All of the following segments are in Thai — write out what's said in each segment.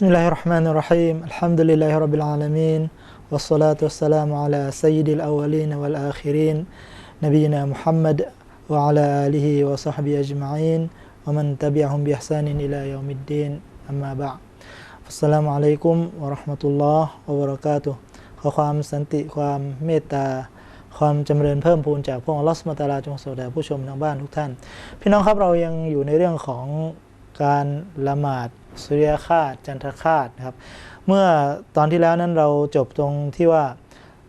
بسم الله الرحمن الرحيم الحمد لله رب العالمين والصلاة والسلام على سيد الأولين والآخرين نبينا محمد وعلى آله وصحبه أجمعين ومن تبعهم بإحسان إلى يوم الدين أما بعد السلام عليكم ورحمة الله وبركاته ขอความสันติความเมตตา ความจำเริญเพิ่มพูนจากพระองค์อัลลอฮฺสุบฮานะฮูวะตะอาลาจงสวัสดีผู้ชมทางบ้านทุกท่าน พี่น้องครับเรายังอยู่ในเรื่องของการละหมาด สุริยคาตจันทคาตนะครับ เมื่อตอนที่แล้วนั้นเราจบตรงที่ว่า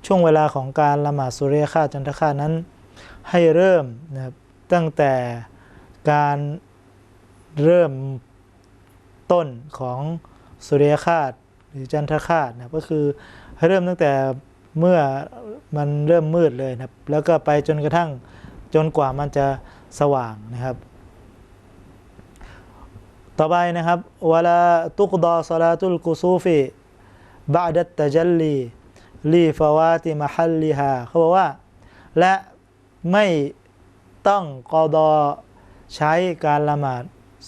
ช่วงเวลาของการละหมาดสุริยคาตจันทคาตนั้น ให้เริ่มนะครับตั้งแต่การเริ่มต้นของสุริยคาตหรือจันทคาตนะก็คือให้เริ่มตั้งแต่เมื่อมันเริ่มมืดเลยนะครับ แล้วก็ไปจนกระทั่งจนกว่ามันจะสว่างนะครับ ต่อไปนะครับวลาตุกดอสลาตุลกุซูฟิบาดัตตะจัลลีลีฟาวาติมฮัลลิฮาเขาบอกว่า และไม่ต้องกอดอใช้การละหมาด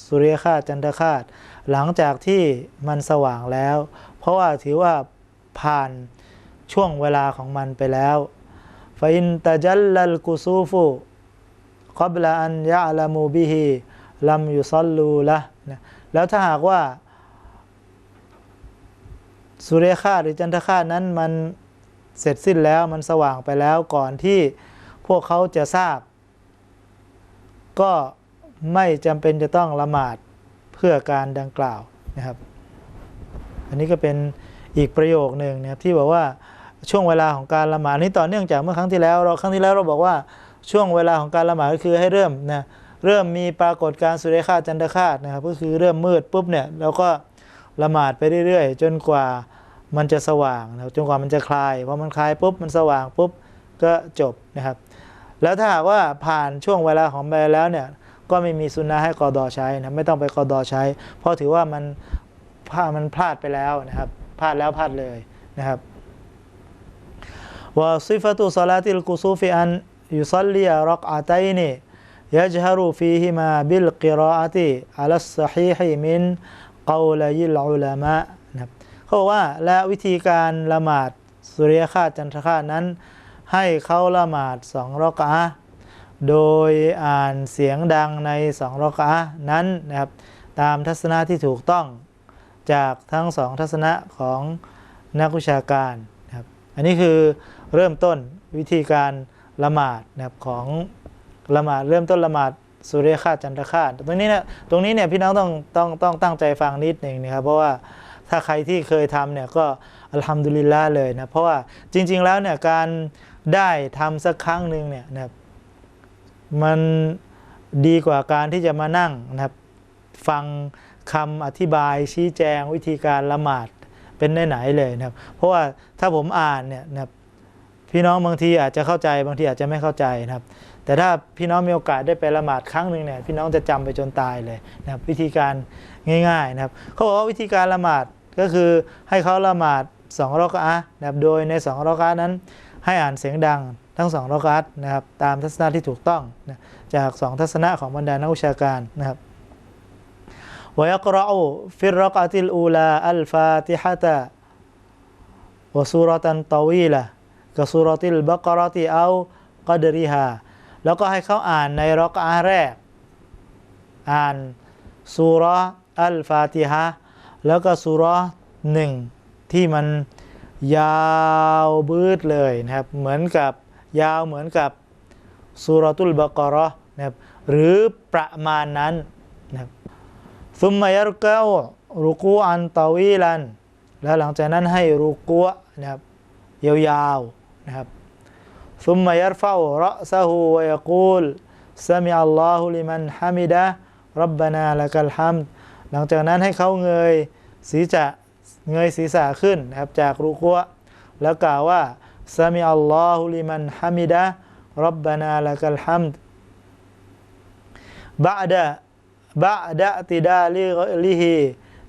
สุริยคาจันทคาตหลังจากที่มันสว่างแล้ว เพราะว่าถือว่าผ่านช่วงเวลาของมันไปแล้วฟาอินตะจัลลัลกุซูฟุกับละอันยะลามูบิฮิ ลัมยุซัลลูละนะแล้วถ้าหากว่าสุเริยคาหรือจันทคาตนั้นมันเสร็จสิ้นแล้วมันสว่างไปแล้วก่อนที่พวกเขาจะทราบ ก็ไม่จำเป็นจะต้องละหมาดเพื่อการดังกล่าวนะครับ อันนี้ก็เป็นอีกประโยคหนึ่งนะครับที่บอกว่าช่วงเวลาของการละหมาดนี้ต่อเนื่องจากเมื่อครั้งที่แล้วเราครั้งที่แล้วเราบอกว่าช่วงเวลาของการละหมาดก็คือให้เริ่มนะ เริ่มมีปรากฏการสุริยคาจันทคาตนะครับ ก็คือเริ่มมืดปุ๊บเนี่ยเราก็ละหมาดไปเรื่อยๆ จนกว่ามันจะสว่างนะจนกว่ามันจะคลายพอมันคลายปุ๊บมันสว่างปุ๊บก็จบนะครับ แล้วถ้าหากว่าผ่านช่วงเวลาของไปแล้วเนี่ยก็ไม่มีสุนนะให้กอดอใช้นะไม่ต้องไปกอดอใช้ เพราะถือว่ามันพลาดมันพลาดไปแล้วนะครับ พลาดแล้วพลาดเลยนะครับว่าซิฟตุสลาติลกุซูฟิอันยุซัลลีรักอาตัยนี ยัจฮารูฟีฮิมาบิลกิรออาติอัลสฮีฮิมินกาลายิลอุลนะเขาว่าและวิธีการละหมาดสุริยคาจันทรคานั้น ให้เขาละหมาดสองรอกะโดยอ่านเสียงดังในสองรอกะนั้นนะครับตามทัศนะที่ถูกต้องจากทั้งสองทัศนะของนักวิชาการนะครับอันนี้คือเริ่มต้นวิธีการละหมาดนะครับของ ละหมาดเริ่มต้นละหมาดสุริยคาตจันทคาตตรงนี้เนี่ยตรงนี้เนี่ยพี่น้องต้องต้องต้องตั้งใจฟังนิดหนึ่งนะครับเพราะว่าถ้าใครที่เคยทำเนี่ยก็อัลฮัมดุลิลละเลยนะเพราะว่าจริง ๆแล้วเนี่ยการได้ทำสักครั้งหนึ่งเนี่ยนะครับมันดีกว่าการที่จะมานั่งนะครับฟังคำอธิบายชี้แจงวิธีการละหมาดเป็นไหนๆเลยนะครับ เพราะว่าถ้าผมอ่านเนี่ยนะครับพี่น้องบางทีอาจจะเข้าใจบางทีอาจจะไม่เข้าใจนะครับ แต่ถ้าพี่น้องมีโอกาสได้ไปละหมาดครั้งหนึ่งเนี่ยพี่น้องจะจำไปจนตายเลยนะครับวิธีการง่ายๆนะครับเขาบอกว่าวิธีการละหมาดก็คือให้เขาละหมาดสองรอกะนะครับโดยในสองรอกะนั้น ให้อ่านเสียงดังทั้งสองรอกะนะครับตามทัศนะที่ถูกต้องนะจากสองทัศนะของบรรดานักวิชาการนะครับวยกราอูฟิรกะติลูลาอัลฟาติฮะตะวสุรตันตวีละกสุรติลบักรติเอากดริฮา แล้วก็ให้เขาอ่านในรอกอาแรก อ่านสุรอัลฟาติฮะแล้วก็สุรหนึ่งที่มันยาวบืดเลยนะครับ เหมือนกับยาวเหมือนกับสุรตุลบกรอนะครับหรือประมาณนั้นนะครับซุมมายรุกะรุกูอันตาวีลัน แล้วหลังจากนั้นให้รุกูนะครับยาวๆนะครับ ثم يرفع رأسه ويقول سمع الله لمن حمده ربنا لك الحمد หลังจากนั้นให้เขาเงยศีรษะเงยศีรษะขึ้นนะครับจากรุกัวแล้วกล่าวว่า سمع الله لمن حمده ربنا لك الحمد بعد بعد اعتداله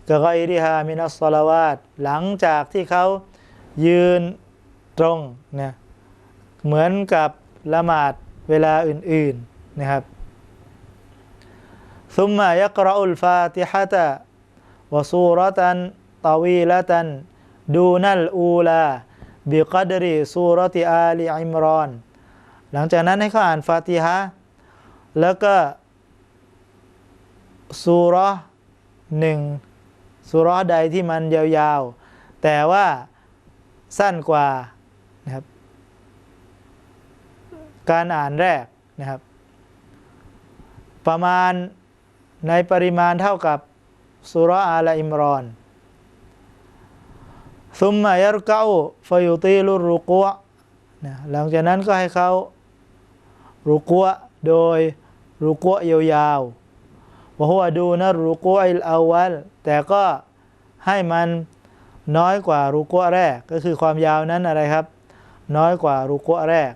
كغيرها من الصلوات หลังจากที่เขายืนตรงนะ เหมือนกับละหมาดเวลาอื่นๆนะครับซุมมายักรอุลฟาติฮะตะวะซูรตันตาวีละตันดูนัลอูลาบิกัดรีซูรติอาลีอิมรอน หลังจากนั้นให้เขาอ่านฟาติฮะแล้วก็ซูรหนึ่งซูรใดที่มันยาวๆ แต่ว่าสั้นกว่านะครับ การอ่านแรกนะครับ ประมาณในปริมาณเท่ากับสุราอาลอิมรอนซุมมายรกาฟยุตีลุรุกัวนะหลังจากนั้นก็ให้เขารุกัวโดยรุกัวยาวๆว่าหัวดูนะรุกัวอิลอาวัลแต่ก็ให้มันน้อยกว่ารุกัวแรก ก็คือความยาวนั้นอะไรครับ น้อยกว่ารุกัวแรก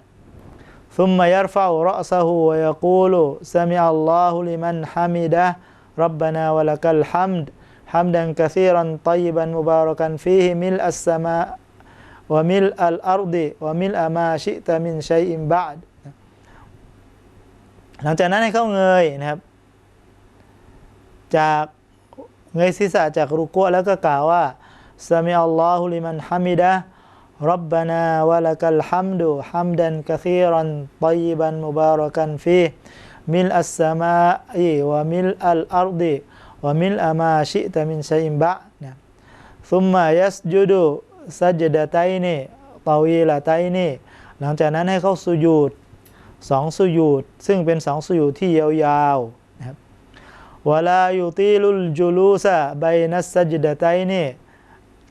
ثم يرفع رأسه ويقول سمع الله لمن حمده ربنا ولك الحمد حمدا كثيرا طيبا مباركا فيه ملء السماء وملء الأرض وملء ما شئت من شيء بعد หลังจากนั้นให้เข้าเงยนะครับ จากเงยศีรษะจากรุกัวแล้วก็กล่าวว่าสมิอัลลอฮุลิมันฮามิดะ ربنا ولك الحمد حمدا كثيرا طيبا مباركا فيه ملء السماء وملء الأرض وملء ما شئت من شيء بعد ثم يسجد سجدتين طويلتين หลังจากนั้นให้เขาสุญูดสองสุญูดซึ่งเป็นสองสุญูดที่ยาวๆนะครับวลายุตีลุลจูลูซะไบนัสซัจดะไตนี่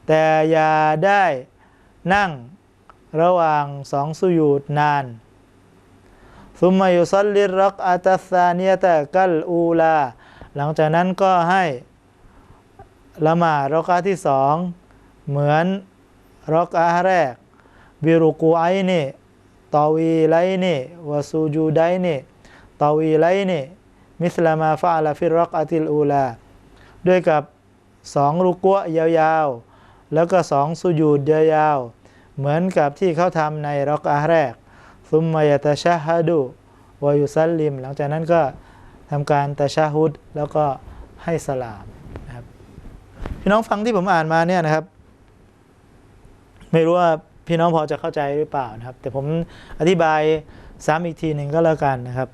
แต่อย่าได้ นั่งระหว่างสองสุญูดนานซุมมายุซัลลิรักอัตัสซานียตะกัลอูลา หลังจากนั้นก็ให้ละหมาดรักอาที่สองเหมือนรักอาแรก บิรุกูไอนี่ตอวีไลนี่วาซูจูไดนี่ตอวีไลนี่มิสลามาฟาลาฟิรักอาติลอูลา ด้วยกับสองรุกัวยาวๆ แล้วก็สองสุญูดยาวๆ เหมือนกับที่เขาทำในรักอาแรก ซุมมายตะชะฮัดูวายุซัลลิม หลังจากนั้นก็ทำการตะชะฮุดแล้วก็ให้สลามนะครับพี่น้องฟังที่ผมอ่านมาเนี่ยนะครับ ไม่รู้ว่าพี่น้องพอจะเข้าใจหรือเปล่านะครับ แต่ผมอธิบายซ้ำอีกทีหนึ่งก็แล้วกันนะครับ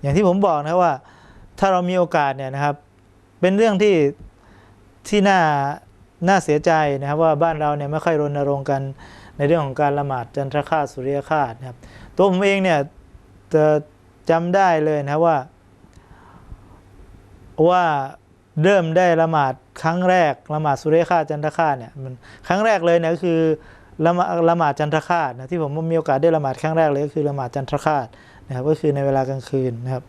อย่างที่ผมบอกนะว่า ถ้าเรามีโอกาสเนี่ยนะครับ เป็นเรื่องที่ที่น่าน่าเสียใจนะครับ ว่าบ้านเราเนี่ยไม่ค่อยรณรงค์กัน ในเรื่องของการละหมาดจันทรคาตสุริยคาตนะครับ ตัวผมเองเนี่ยจะจำได้เลยนะว่า ว่าเริ่มได้ละหมาดครั้งแรกละหมาดสุริยคาตจันทรคาตเนี่ยมันครั้งแรกเลยเนี่ยก็คือละละหมาดจันทรคาตนะที่ผมมีโอกาสได้ละหมาดครั้งแรกเลยก็คือละหมาดจันทรคาตนะครับก็คือในเวลากลางคืนนะครับ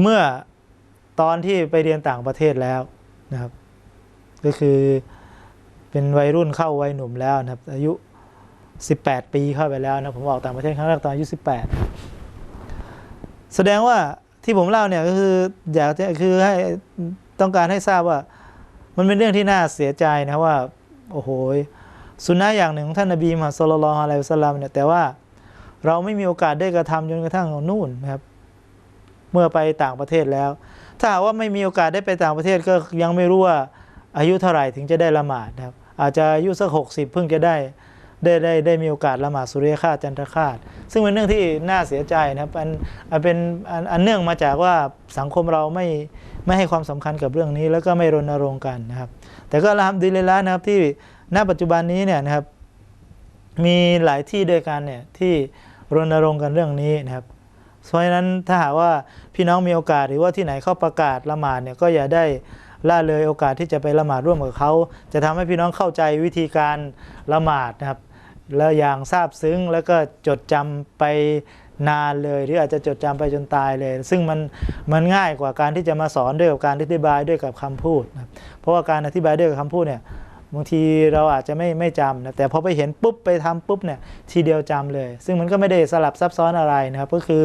เมื่อตอนที่ไปเรียนต่างประเทศแล้วนะครับ ก็คือ เป็นวัยรุ่นเข้าวัยหนุ่มแล้วนะครับ อายุ 18 ปีเข้าไปแล้วนะผมออกต่างประเทศครั้งแรกตอนอายุ 18 แสดงว่าที่ผมเล่าเนี่ยก็คืออยากจะคือให้ต้องการให้ทราบว่า มันเป็นเรื่องที่น่าเสียใจนะว่า โอ้โหสุนนะอย่างหนึ่งของท่านนบีมุฮัมมัดสุลลัลอะลัยฮิสลลัมเนี่ยแต่ว่าเราไม่มีโอกาสได้กระทำจนกระทั่งนู่นนะครับเมื่อไปต่างประเทศแล้ว ถ้าหากว่าไม่มีโอกาสได้ไปต่างประเทศก็ยังไม่รู้ว่า อายุเท่าไหร่ถึงจะได้ละหมาดนะครับอาจจะอายุสักหกสิบเพิ่งจะได้ได้ได้ได้มีโอกาสละหมาดสุริยคาจันทรคาตซึ่งเป็นเรื่องที่น่าเสียใจนะครับอันอันเป็นอันอันเนื่องมาจากว่าสังคมเราไม่ไม่ให้ความสำคัญกับเรื่องนี้ แล้วก็ไม่รณรงค์กันนะครับ แต่ก็ละฮัมดุลิลละนะครับที่ณปัจจุบันนี้เนี่ยนะครับ มีหลายที่ด้วยกันเนี่ยที่รณรงค์กันเรื่องนี้นะครับเพราะฉะนั้นถ้าหากว่าพี่น้องมีโอกาสหรือว่าที่ไหนเข้าประกาศละหมาดเนี่ยก็อย่าได้ ละเลยโอกาสที่จะไปละหมาดร่วมกับเขา จะทำให้พี่น้องเข้าใจวิธีการละหมาดนะครับแล้วอย่างทราบซึ้งแล้วก็จดจำไปนานเลยหรืออาจจะจดจำไปจนตายเลย ซึ่งมันมันง่ายกว่าการที่จะมาสอนด้วยกับการอธิบายด้วยกับคำพูดนะเพราะว่าการอธิบายด้วยกับคำพูดเนี่ยบางทีเราอาจจะไม่ไม่จำนะแต่พอไปเห็นปุ๊บไปทำปุ๊บเนี่ยทีเดียวจำเลย ซึ่งมันก็ไม่ได้สลับซับซ้อนอะไรนะครับก็คือ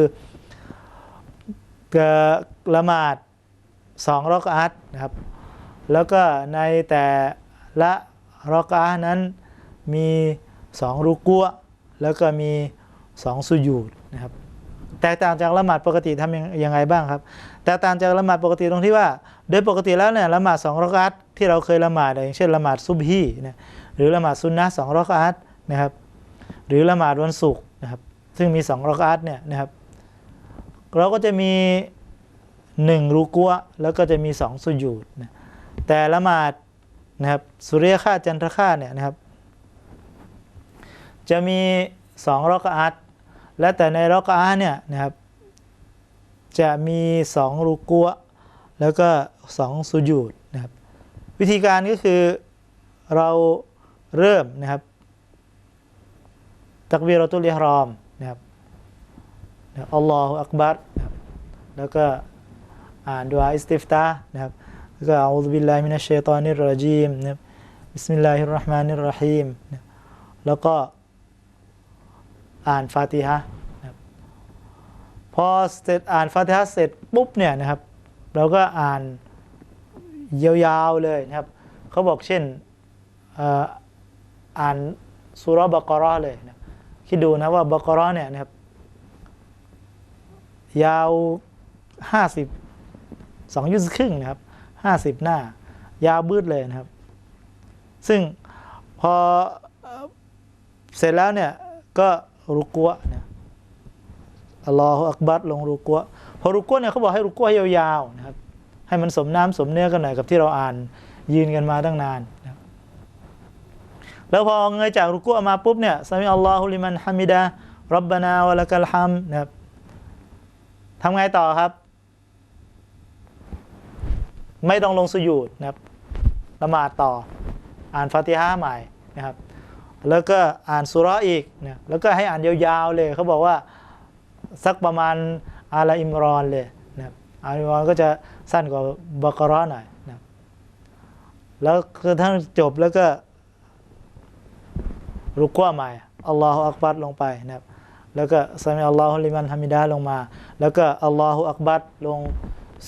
ละหมาด สองรอกอัตนะครับ แล้วก็ในแต่ละรอกอานั้นมีสองรุกัวแล้วก็มีสองสุญูดนะครับ แตกต่างจากละหมาดปกติทำยังยังไงบ้างครับ แตกต่างจากละหมาดปกติตรงที่ว่า โดยปกติแล้วเนี่ยละหมาดสองรักอัตที่เราเคยละหมาดอย่างเช่นละหมาดซุบฮีนะหรือละหมาดซุนนะสองรักอัตนะครับ หรือละหมาดวันศุกร์นะครับ ซึ่งมีสองรักอัตเนี่ยนะครับ เราก็จะมี หนึ่งรูกัวแล้วก็จะมีสองสุญูดนะแต่ละหมาดนะครับสุริยคราจันทรคราเนี่ยนะครับ จะมีสองรักอัตและแต่ในรักอัตเนี่ยนะครับ จะมีสองรูกัวแล้วก็สองสุญูดนะครับ วิธีการก็คือเราเริ่มนะครับ ตักบีรตุลิฮรอมนะครับอัลลอฮฺอักบัรแล้วก็ อ่านดุอาอิสติฟตานะครับแล้วก็อาอูซุบิลลาฮิมินัชชัยฏอนิรรจีมนะครับบิสมิลลาฮิรราะห์มานิรราะฮีมนะครับแล้วก็อ่านฟาติฮะนะครับพอเสร็จอ่านฟาติฮะเสร็จปุ๊บเนี่ยนะครับ เราก็อ่านยาวๆเลยนะครับเขาบอกเช่นอ่านสุรบะกราะเลยนะคิดดูนะว่าบะกราะเนี่ยนะครับยาวห้าสิบ สองยุสครึ่งนะครับห้าสิบหน้า ยาวบืดเลยนะครับ ซึ่งพอเสร็จแล้วเนี่ยก็รุกัวนะอัลลอฮฺอักบัรลงรุกัวพอรุกัวเนี่ยเขาบอกให้รุกัวยาวๆนะครับ ให้มันสมน้ำสมเนื้อกันหน่อยกับที่เราอ่านยืนกันมาตั้งนานนะแล้วพอเงยจากรุกัวมาปุ๊บเนี่ยซามิอัลลอฮุลิมันฮามิดะรับบานาวะละกัลฮัมนะครับทำไงต่อครับ ไม่ต้องลงสุญูดนะครับละหมาดต่อ อ่านฟาติฮะห์ใหม่นะครับ แล้วก็อ่านสุเราะห์อีกนะแล้วก็ให้อ่านยาวๆเลยเขาบอกว่าสักประมาณอาลาอิมรอนเลยนะครับอาลาอิมรอนก็จะสั้นกว่าบักราะห์หน่อยนะแล้วคือทั้งจบแล้วก็รุกวะใหม่อัลลอฮฺอักบัรลงไปนะครับแล้วก็ซามิอัลลอฮุลิมันฮามิดะห์ลงมา แล้วก็อัลลอฮุอักบัรลง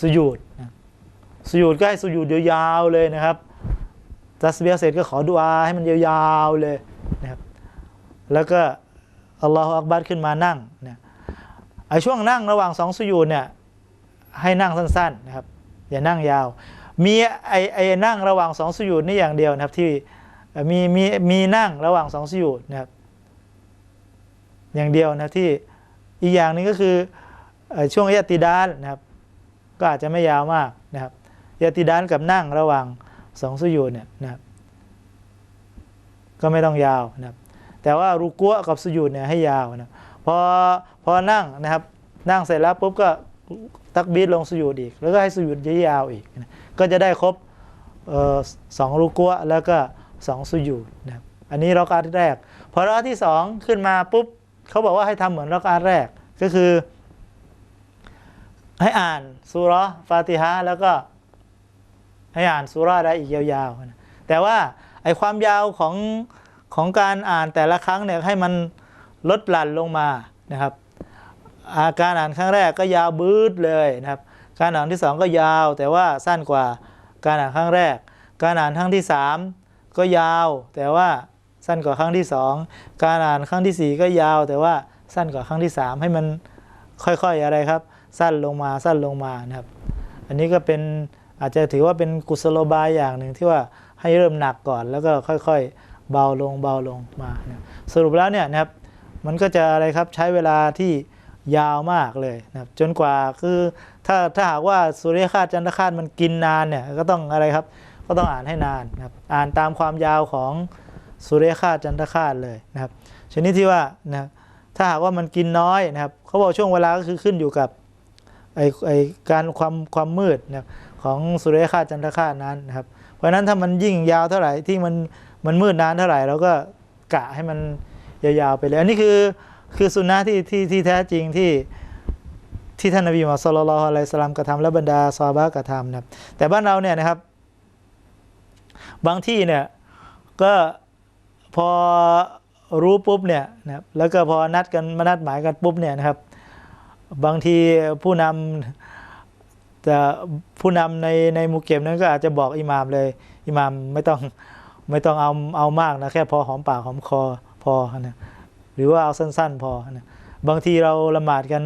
สุญูดนะ สุญูดก็ให้สุญูดยาวๆเลยนะครับตัสเบียเสร็จก็ขอดุอาให้มันยาวๆเลยนะครับแล้วก็อัลลอฮุอักบัรขึ้นมานั่งเนะไอช่วงนั่งระหว่างสองสุญูดเนี่ยให้นั่งสั้นๆนะครับอย่านั่งยาว มีไอไอนั่งระหว่างสองสุญูดนี่อย่างเดียวนะครับที่มีมีมีนั่งระหว่างสองสุญูดนะครับอย่างเดียวนะที่อีกอย่างหนึงก็คือช่วงยะติดานนะครับก็อาจจะไม่ยาวมากนะครับ ยติดานกับนั่งระหว่างสองสุญูดเนี่ยนะครับก็ไม่ต้องยาวนะครับแต่ว่ารุกัวกับสุญูดเนี่ยให้ยาวนะพอพอนั่งนะครับนั่งเสร็จแล้วปุ๊บก็ตักบีดลงสุญูดอีก แล้วก็ให้สุญูดยาวอีกนะก็จะได้ครบออสองรุกัวแล้วก็สองสุญูดนะครับอันนี้รากาที่แรก พอเราที่สองขึ้นมาปุ๊บเขาบอกว่าให้ทำเหมือนรักอาแรกก็คือ ให้อ่านสุรฟาติฮะแล้วก็ ให้อ่านสุราได้อีกยาวๆนะแต่ว่าไอความยาวของของการอ่านแต่ละครั้งเนี่ยให้มันลดหลั่นลงมานะครับ อาการอ่านครั้งแรกก็ยาวบืดเลยนะครับ การอ่านที่สองก็ยาวแต่ว่าสั้นกว่าการอ่านครั้งแรก การอ่านครั้งที่สามก็ยาว แต่ว่าสั้นกว่าครั้งที่สองการอ่านครั้งที่สี่ก็ยาว แต่ว่าสั้นกว่าครั้งที่สามให้มันค่อยๆอะไรครับ สั้นลงมาสั้นลงมานะครับ อันนี้ก็เป็น อาจจะถือว่าเป็นกุศโลบายอย่างหนึ่งที่ว่าให้เริ่มหนักก่อน แล้วก็ค่อยๆ เบาลงเบาลงมา สรุปแล้วเนี่ยนะครับมันก็จะอะไรครับใช้เวลาที่ยาวมากเลยนะครับจนกว่าคือถ้าถ้าหากว่าสุริยคาสจันทคาสมันกินนานเนี่ยก็ต้องอะไรครับก็ต้องอ่านให้นานนะครับอ่านตามความยาวของสุริยคาสจันทคาสเลยนะครับชนิดที่ว่านะครับถ้าหากว่ามันกินน้อยนะครับเขาบอกช่วงเวลาก็คือขึ้นอยู่กับไอไอการความความมืดนะครับ ของสุริยคาจันทคานั้นนะครับ เพราะนั้นถ้ามันยิ่งยาวเท่าไหร่ที่มันมันมืดนานเท่าไหร่เราก็กะให้มันยาวๆไปเลยอันนี้คือคือสุนนะที่ที่ที่แท้จริงที่ที่ท่านนบีมุฮัมมัดศ็อลลัลออะลัยฮิวะซัลลัมกระทำและบรรดาซาบะกระทำนะครับแต่บ้านเราเนี่ยนะครับ บางที่เนี่ยก็พอรู้ปุ๊บเนี่ยนะครับแล้วก็พอนัดกันมานัดหมายกันปุ๊บเนี่ยนะครับ บางทีผู้นำแต่ ผู้นำในในมุเก็บนั้นก็อาจจะบอกอิหมามเลย อิหมามไม่ต้องไม่ต้องเอาเอามากนะแค่พอหอมปากหอมคอพอนะหรือว่าเอาสั้น ๆ พอนะบางทีเราละหมาดกัน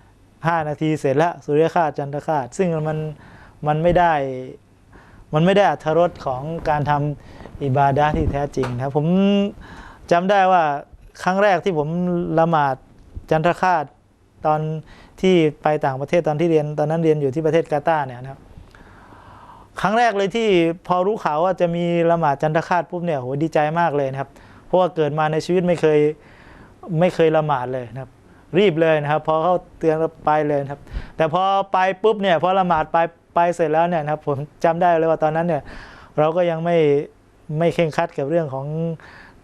5 นาทีเสร็จแล้วสุริยคาสจันทคาสซึ่งมันมันไม่ได้มันไม่ได้อัธรสของการทำอิบาดะที่แท้จริงครับ ผมจำได้ว่าครั้งแรกที่ผมละหมาดจันทคาสตอน ที่ไปต่างประเทศตอนที่เรียนตอนนั้นเรียนอยู่ที่ประเทศกาตาร์เนี่ยนะครับครั้งแรกเลยที่พอรู้ข่าวว่าจะมีละหมาดจันทคาสปุ๊บเนี่ยโหดีใจมากเลยนะครับ เพราะว่าเกิดมาในชีวิตไม่เคยไม่เคยละหมาดเลยนะครับ รีบเลยนะครับ พอเขาเตือนไปเลยนะครับ แต่พอไปปุ๊บเนี่ยพอละหมาดไปไปเสร็จแล้วเนี่ยนะครับ ผมจำได้เลยว่าตอนนั้นเนี่ย เราก็ยังไม่ไม่เคร่งคัดกับเรื่องของ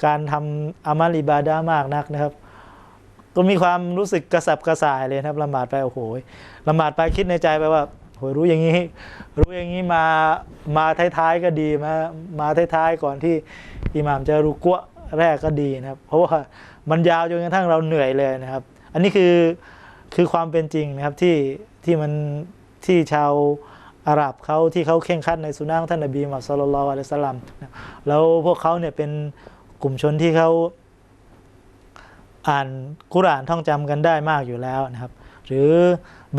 การทำอามัลอิบาดะห์มากนักนะครับ ก็มีความรู้สึกกระสับกระส่ายเลยนะครับละหมาดไปโอ้โหละหมาดไปคิดในใจไปว่าโหรู้อย่างนี้ รู้อย่างนี้มามาท้ายๆก็ดีมามาท้ายๆก่อนที่อิหม่ามจะรุกัวแรกก็ดีนะครับ เพราะว่ามันยาวจนกระทั่งเราเหนื่อยเลยนะครับ อันนี้คือคือความเป็นจริงนะครับที่ที่มันที่ชาวอาหรับเขาที่เขาเข่งคัดในสุนัขท่านนบีมุฮัมมัดศ็อลลัลลอฮุอะลัยฮิวะซัลลัมแล้วพวกเขาเนี่ยเป็นกลุ่มชนที่เขา อ่านกุรานท่องจำกันได้มากอยู่แล้วนะครับ หรือ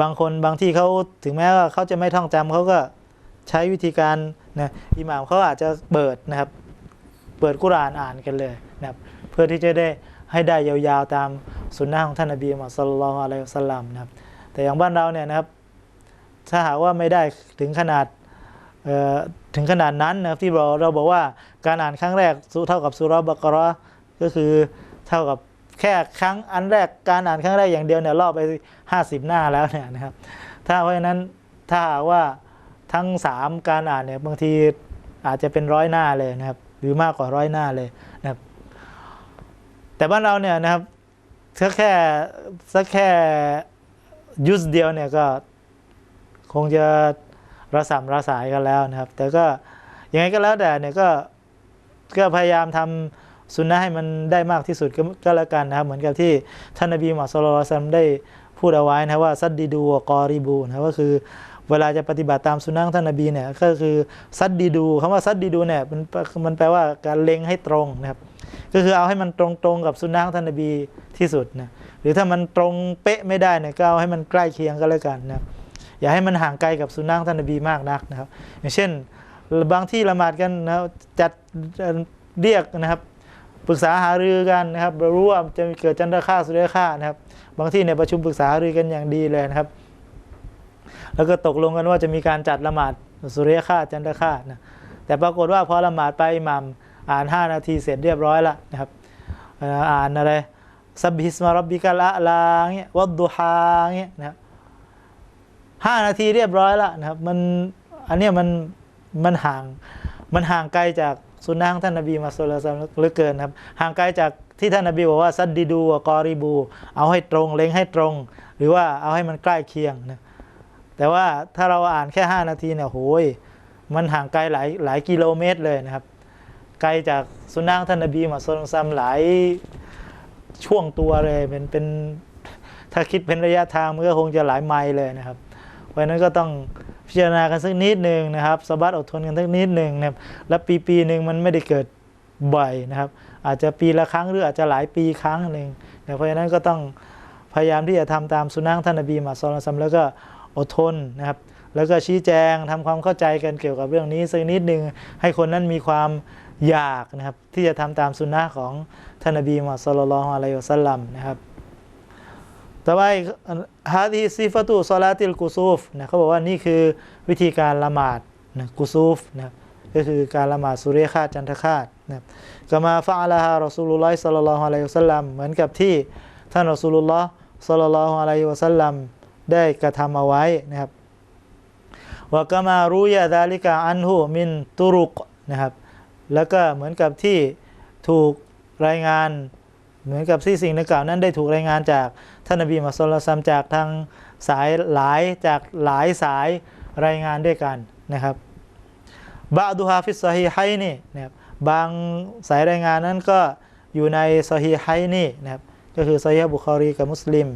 บางคนบางที่เขาถึงแม้ว่าเขาจะไม่ท่องจำเขาก็ใช้วิธีการนะอิหม่ามเขาอาจจะเปิดนะครับ เปิดกุรานอ่านกันเลยนะครับเพื่อที่จะได้ให้ได้ยาวๆตามสุนนะของท่านนบีมุฮัมมัดศ็อลลัลอฮอะลัยฮิวะซัลลัมนะครับ แต่อย่างบ้านเราเนี่ยนะครับ ถ้าหากว่าไม่ได้ถึงขนาดเอ่อถึงขนาดนั้นนะครับที่เราเราบอกว่าการอ่านครั้งแรกเท่ากับสุราะห์บักราะห์ก็คือเท่ากับ แค่ครั้งอันแรกการอ่านครั้งแรกอย่างเดียวเนี่ยล่อไป 50 หน้าแล้วเนี่ยนะครับ ถ้าเพราะฉะนั้นถ้าว่าทั้ง 3 การอ่านเนี่ยบางทีอาจจะเป็นร้อยหน้าเลยนะครับ หรือมากกว่าร้อยหน้าเลยนะครับ แต่บ้านเราเนี่ยนะครับสักแค่สักแค่ยุสเดียวเนี่ยก็คงจะระสำระสายกันแล้วนะครับ แต่ก็ยังไงก็แล้วแต่เนี่ยก็ก็พยายามทำ สุนนะให้มันได้มากที่สุดก็กแล้วกันนะครับ เหมือนกับที่ท่านนบีมุฮัมมัดศ็อลลัลลอฮุอะลัยฮิวะซัมได้พูดเอาไว้นะว่าซัดดีดูกอริบูนะก็คือเวลาจะปฏิบัติตามสุนนะขท่านนบีเนี่ยก็คือซัดดีดูคำว่าซัดดีดูเนี่ยมันมันแปลว่าการเล็งให้ตรงนะครับ ก็คือเอาให้มันตรงๆกับสุนนะขท่านนบีที่สุดนะหรือถ้ามันตรงเป๊ะไม่ได้เนี่ยก็เอาให้มันใกล้เคียงก็แล้วกันนะครับอย่าให้มันห่างไกลกับสุนนะขท่านนบีมากนักนะครับ อย่างเช่นบางที่ละหมาดกันนะจัดเรียกนะครับ ปรึกษาหารือกันนะครับรู้ว่าจะเกิดจันทค่าสุริยค่านะครับ บางที่ในยประชุมปรึกษาหารือกันอย่างดีเลยนะครับ แล้วก็ตกลงกันว่าจะมีการจัดละหมาดสุริยค่าจันทค่านะแต่ปรากฏว่าพอละหมาดไปมัมอ่าน 5 นาทีเสร็จเรียบร้อยแล้วนะครับอ่านอะไรซับบิสมารับบิกะละลาเงี้ยวัดดุฮาเงี้ยนะครับห้านาทีเรียบร้อยแล้วนะครับ มันอันเนี้ยมันมันห่างมันห่างไกลจาก สุนนะขท่านนบีมาสุลตัมเหลือเกินครับห่างไกลจากที่ท่านนบีบอกว่าซัดดีดูกอริบู เอาให้ตรงเล็งให้ตรง หรือว่าเอาให้มันใกล้เคียงนะแต่ว่าถ้าเราอ่านแค่ 5 นาทีเนี่ยโหยมันห่างไกลหลายหลายกิโลเมตรเลยนะครับ ไกลจากสุนนะขท่านนบีมาสุลตัมหลายช่วงตัวเลยเป็นเป็นถ้าคิดเป็นระยะทางมันก็คงจะหลายไมล์เลยนะครับ เพราะฉะนั้นก็ต้อง พิจารณากันสักนิดหนึ่งนะครับสบัดอดทนกันสักนิดหนึ่งนะครับและปีปีหนึ่งมันไม่ได้เกิดบ่อยนะครับ อาจจะปีละครั้งหรืออาจจะหลายปีครั้งหนึ่งนะเพราะฉะนั้นก็ต้องพยายามที่จะทำตามสุนัขท่านนบีมาสอนซัมแล้วก็อดทนนะครับ แล้วก็ชี้แจงทำความเข้าใจกันเกี่ยวกับเรื่องนี้สักนิดหนึ่งให้คนนั้นมีความอยากนะครับที่จะทำตามสุนนะของท่านนบีมุฮัมมัดศ็อลลัลลอฮุอะลัยฮิวะซัลลัมนะครับ ต่อไปฮะดีซิฟตุซอลาติลกุซูฟนะเขาบอกว่านี่คือวิธีการละหมาดนะกุซูฟนะก็คือการละหมาดสุริยคาสจันทคาสนะก็มาฟะอะลาฮะรอซูลุลลอฮิศ็อลลัลลอฮุอะลัยฮิวะซัลลัมเหมือนกับที่ท่านรอซูลุลลอฮ์ศ็อลลัลลอฮุอะลัยฮิวะซัลลัมได้กระทำเอาไว้นะครับวกะมารูยะดาลิกะอันฮูมินตุรุกนะครับแล้วก็เหมือนกับที่ถูกรายงาน เหมือนกับที่สิ่งดังกล่าวนั้นได้ถูกรายงานจากท่านนบีมุฮัมมัดศ็อลลัลลอฮุอะลัยฮิวะซัมจากทางสายหลายจากหลายสายรายงานด้วยกันนะครับบาดูฮาฟิสซอฮีไฮนี่นะครับบางสายรายงานนั้นก็อยู่ในซอฮีไฮนี่นะครับก็คือซอฮีบุคอรีกับมุสลิม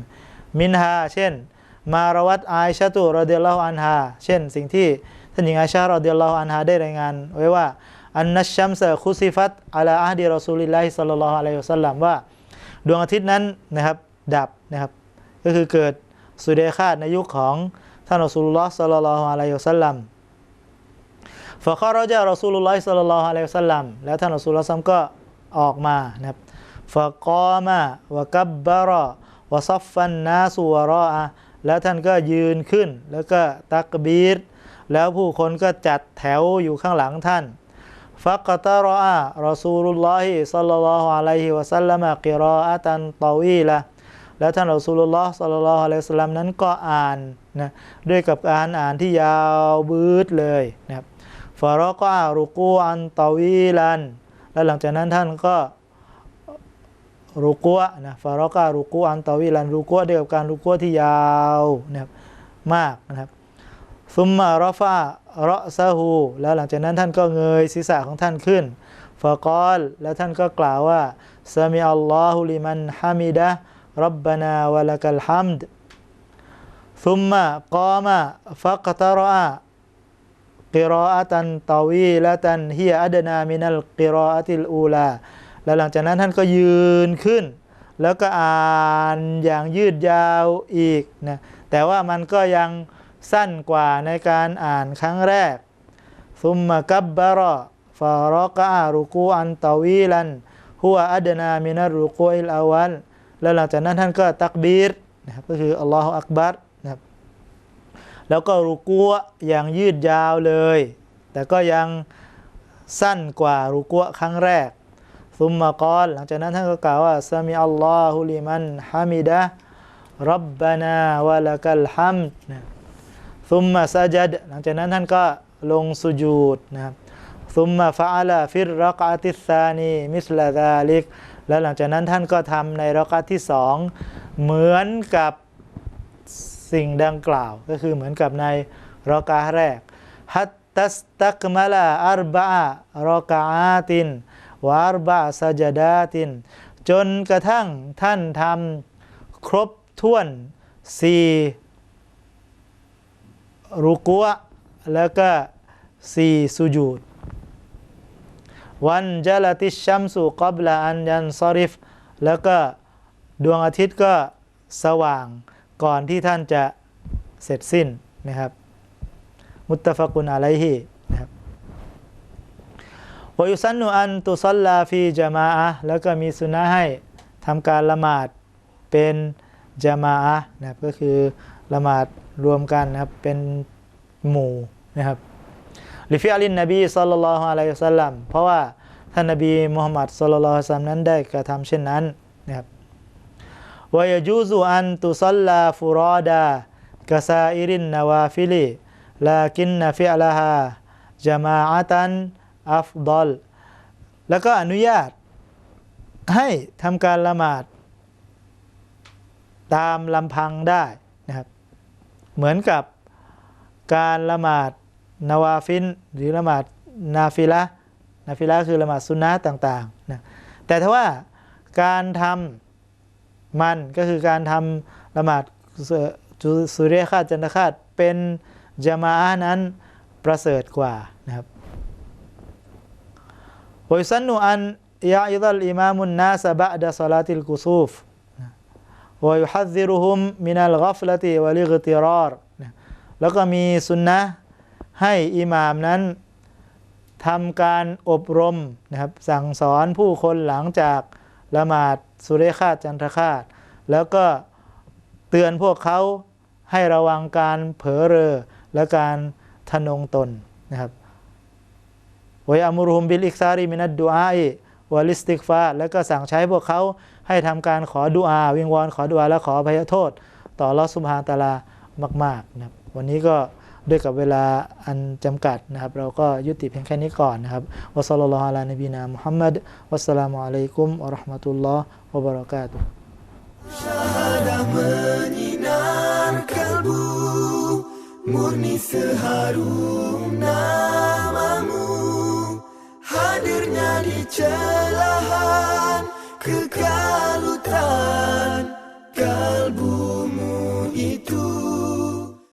มินฮาเช่น มารวัตไอชาตุรอเดียลลาอันฮาเช่น สิ่งที่ท่านหญิงไอชารอเดียลลาอันฮาได้รายงานไว้ว่าอันนัชชัมเซคุซิฟัตอัลาอาฮดีรอซูลิลลาฮิสัลลัลลอฮุอะลัยฮิวสัลลัมว่า ดวงอาทิตย์นั้นนะครับดับนะครับ ก็คือเกิดสุเดคาตในยุคของท่านรอสูลุลลอฮ์สัลลัลลอฮุอะลัยฮิวสัลลัมฟะคารจารอสูลุลลอฮ์สัลลัลลอฮุอะลัยฮิวสัลลัมแล้วท่านรอสูลุลลอฮ์ซัมก็ออกมานะครับฟะกามะวะกับบะรอวะซัฟฟันนาสุวะรออะแล้วท่านก็ยืนขึ้น แล้วก็ตักบีรแล้วผู้คนก็จัดแถวอยู่ข้างหลังท่าน ฟักตารอารอซูลุลลอฮิสัลลัลลอฮุอะลัยฮิวะสัลลัมกิรออะตันตอวีละแล้วท่านรอซูลุลลอฮ์สัลลัลลอฮุอะลัยฮิวะสัลลัมนั้นก็อ่านนะด้วยกับการอ่านที่ยาวบืดเลยนะครับฟารอกอารุกูอันตอวีลัน แล้วหลังจากนั้นท่านก็รุกัวนะฟารอกอารุกูอันตอวีลันรุกัวด้วยกับการรุกัวที่ยาวนะครับมากนะครับ ซุมมารอฟาเราะซะฮูแล้วหลังจากนั้นท่านก็เงยศีรษะของท่านขึ้นฟะกอลแล้วท่านก็กล่าวว่าซามิอัลลอฮุลิมันฮามิดะรับบานาวะลักัลฮัมดซุมมากามะฟักตรอะกิรออะตันตาวีละตันฮียอัดนามินัลกิรออะติลอูลาแล้วหลังจากนั้นท่านก็ยืนขึ้น แล้วก็อ่านอย่างยืดยาวอีกนะแต่ว่ามันก็ยัง สั้นกว่าในการอ่านครั้งแรกซุมมะกับบะรอฟารอกะรุกูอันตาวีลันหัวอัดนามินารุกูอิลอาวัลแล้วหลังจากนั้นท่านก็ตักบีรนะครับก็คืออัลลอฮฺอักบัรนะครับแล้วก็รุกูอย่างยืดยาวเลย แต่ก็ยังสั้นกว่ารุกูครั้งแรกซุมมะกอลหลังจากนั้นท่านก็กล่าวว่าซามิอัลลอฮุลิมันฮามิดะรับบานาวะลักัลฮัมนะ ซุมมาซาจัดหลังจากนั้นท่านก็ลงสุญูดนะครับซุมมาฟะอาลาฟิรรักอาติซานีมิสลาซาลิก แล้วหลังจากนั้นท่านก็ทำในรักอาที่สองเหมือนกับสิ่งดังกล่าว ก็คือเหมือนกับในรักาแรกฮัตตัสตักมาลาอัรบะรักอาตินวาอัรบะซาจดาติน จนกระทั่งท่านทำครบถ้วนสี่ รุกัวแล้วก็สี่สุญูดวันจลติชัมสุกับลาอันยันซอริฟ แล้วก็ดวงอาทิตย์ก็สว่างก่อนที่ท่านจะเสร็จสิ้นนะครับ มุตตะฟักุนอะลัยฮินะครับวายุสันนุอันตุซัลลาฟีจามาอะแล้วก็มีสุนนะให้ทำการละหมาดเป็นจามาอะนะครับก็คือละหมาด รวมกันนะครับเป็นหมู่นะครับลิฟิอาลินนบีสัลลัลลอฮุอะลัยฮิสัลลัมเพราะว่าท่านนบีมุฮัมมัดสัลลัลลอฮุอะลัยฮิสัลลัมนั้นได้กระทำเช่นนั้นนะครับวายจูซุอันตุซัลลาฟุรอดากะซาอิรินนาวาฟิลิลากินนฟิอลฮาจามาอะตันอัฟดอลแล้วก็อนุญาต ให้ทำการละหมาด ตามลำพังได้นะครับ เหมือนกับการละหมาดนาวาฟิน หรือละหมาดนาฟิละนาฟิละคือละหมาดสุนนะต่างๆนะแต่ถ้าว่าการทำมันก็คือการทำละหมาดสุริยคาตจันทคาตเป็นจามาอะห์นั้นประเสริฐกว่านะครับวสันนุอันยาอิดัลอิมามุนนาสบะดะซาลาติลกุซูฟ วยุฮัซิรุฮุมมินัลกอฟลติวะลิกติรอรแล้วก็มีสุนนะให้อิหมามนั้นทำการอบรมนะครับสั่งสอนผู้คนหลังจากละหมาดสุเรคาจันทคาตแล้วก็เตือนพวกเขาให้ระวังการเผลอเรอและการทนงตนนะครับวยอมุรุมบิลอิกซารีมินัดดูอา วลิสติกฟาแล้วก็สั่งใช้พวกเขาให้ทำการขอดุอา วิงวอนขอดุอาและขออภัยโทษ ต่อลอสุบฮานตาลามากๆนะครับวันนี้ก็ด้วยกับเวลาอันจำกัดนะครับ เราก็ยุติเพียงแค่นี้ก่อนนะครับวะซัลลัลลอฮุอะลานบีนามุฮัมมัดวัสสลามุอะลัยกุมวะเราะห์มะตุลลอฮ์วะบะเราะกาตุ Syahadah menyinar kalbu Murni seharum namamu hadirnya di celahan kekalutan kalbumu itu.